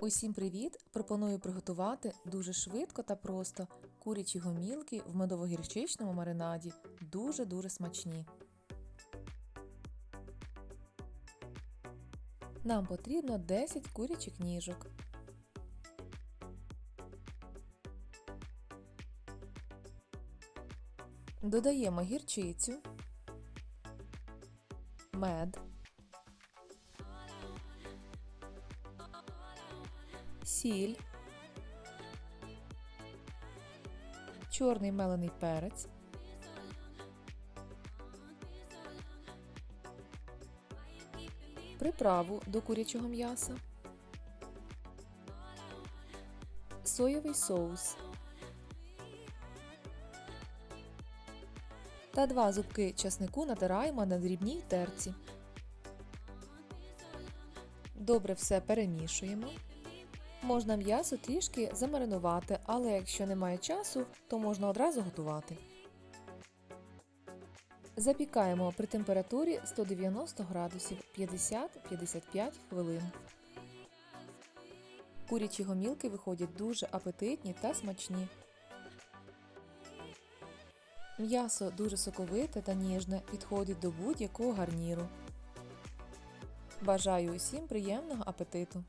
Усім привіт! Пропоную приготувати дуже швидко та просто курячі гомілки в медово-гірчичному маринаді. Дуже-дуже смачні. Нам потрібно 10 курячих ніжок. Додаємо гірчицю, мед, сіль, чорний мелений перець, приправу до курячого м'яса, соєвий соус та два зубки часнику натираємо на дрібній терці. Добре все перемішуємо. Можна м'ясо трішки замаринувати, але якщо немає часу, то можна одразу готувати. Запікаємо при температурі 190 градусів 50-55 хвилин. Курячі гомілки виходять дуже апетитні та смачні. М'ясо дуже соковите та ніжне, підходить до будь-якого гарніру. Бажаю усім приємного апетиту!